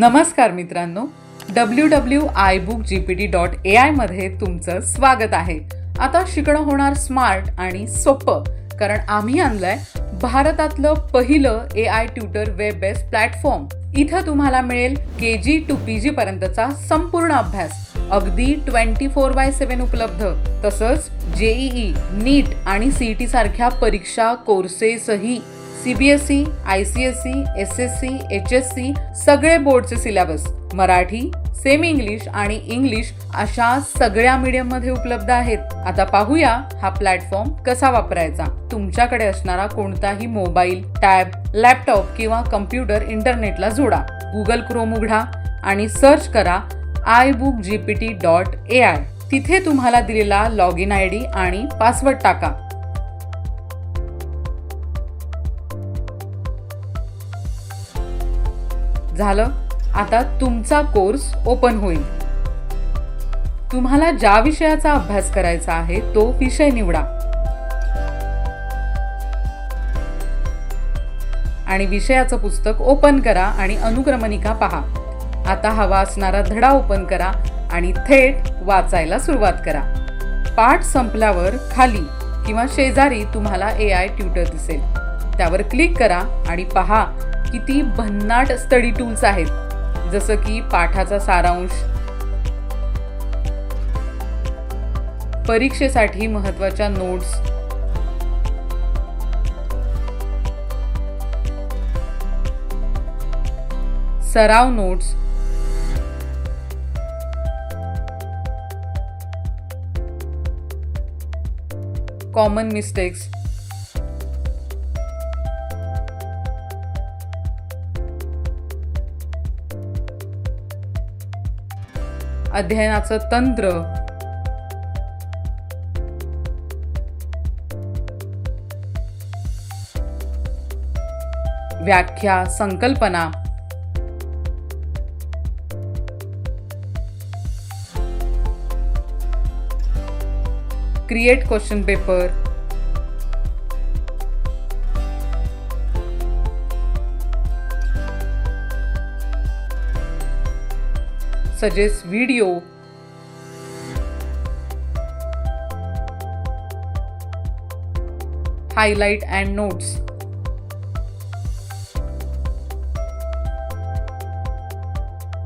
नमस्कार मित्रांनो W W I book G P T dot A आयमध्ये तुमचं स्वागत आहे. आता शिकणं होणार स्मार्ट आणि सोपं कारण आम्ही आणलंय भारतातलं पहिलं A I tutor web based platform इथं तुम्हाला मिळेल के जी टू पी जी पर्यंतचा संपूर्ण अभ्यास. अगदी ट्वेंटी फोर बाय सेवन उपलब्ध. तसंच जेईई नीट आणि सीईटी सारख्या परीक्षा कोर्सेसही CBSE I C S C S S C H S C सगळे बोर्डचे सिलेबस. मराठी सेमी इंग्लिश आणि इंग्लिश अशा सगळ्या मीडियममध्ये उपलब्ध आहेत. आता पाहूया हा प्लॅटफॉर्म कसा वापरायचा. तुमच्याकडे असणारा कोणताही मोबाईल टॅब लॅपटॉप किंवा कम्प्युटर इंटरनेटला जोडा. गुगल क्रोम उघडा आणि सर्च करा I book G P T dot A I तिथे तुम्हाला दिलेला लॉग इन आय डी आणि पासवर्ड टाका. झालं. आता तुमचा कोर्स ओपन होईल. तुम्हाला ज्या विषयाचा अभ्यास करायचा आहे तो विषय निवडा. आणि विषयाचं पुस्तक ओपन करा आणि अनुक्रमणिका पहा. आता हवा असणारा धडा ओपन करा आणि थेट वाचायला सुरुवात करा. पाठ संपल्यावर खाली किंवा शेजारी तुम्हाला ए आय ट्युटर दिसेल. त्यावर क्लिक करा आणि पहा किती भन्नाट स्टडी टूल्स आहेत. जसं की पाठाचा सारांश. परीक्षेसाठी महत्त्वाच्या नोट्स सराव नोट्स कॉमन मिस्टेक्स अध्ययनाचं तंत्र. व्याख्या संकल्पना. Create question paper suggest video. Highlight and notes.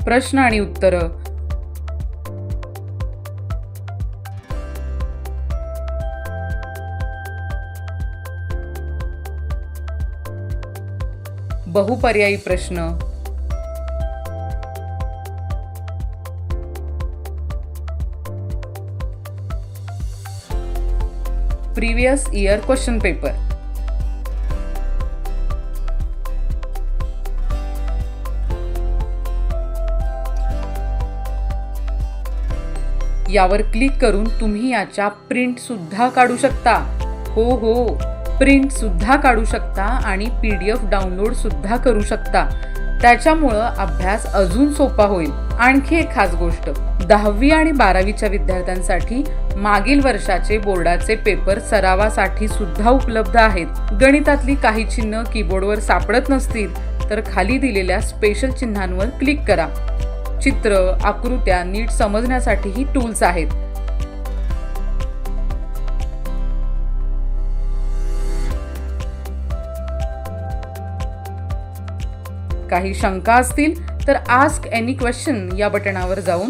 प्रश्न आणि उत्तरं. बहुपर्यायी प्रश्न. प्रिव्हियस इयर क्वेश्चन पेपर यावर क्लिक करून तुम्ही याच्या प्रिंट सुद्धा काढू शकता. हो हो. प्रिंट सुद्धा काढू शकता आणि पी डी एफ डाउनलोड सुद्धा करू शकता. त्याच्यामुळं अभ्यास अजून सोपा होईल. आणखी एक खास गोष्ट. दहावी आणि बारावीच्या विद्यार्थ्यांसाठी मागील वर्षाचे बोर्डाचे पेपर सरावासाठी सुद्धा उपलब्ध आहेत. गणितातली काही चिन्ह कीबोर्डवर सापडत नसतील तर खाली दिलेल्या स्पेशल चिन्हांवर क्लिक करा. चित्र आकृत्या नीट समजण्यासाठीही टूल्स आहेत. काही शंका असतील तर आस्क एनी क्वेश्चन या बटणावर जाऊन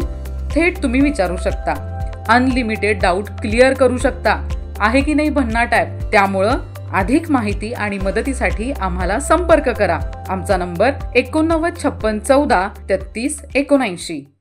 थेट तुम्ही विचारू शकता. अनलिमिटेड डाऊट क्लिअर करू शकता. आहे की नाही भन्नाट ॲप त्यामुळं अधिक माहिती आणि मदतीसाठी आम्हाला संपर्क करा. आमचा नंबर एकोणनव्वद छप्पन चौदा तेहतीस एकोणऐंशी.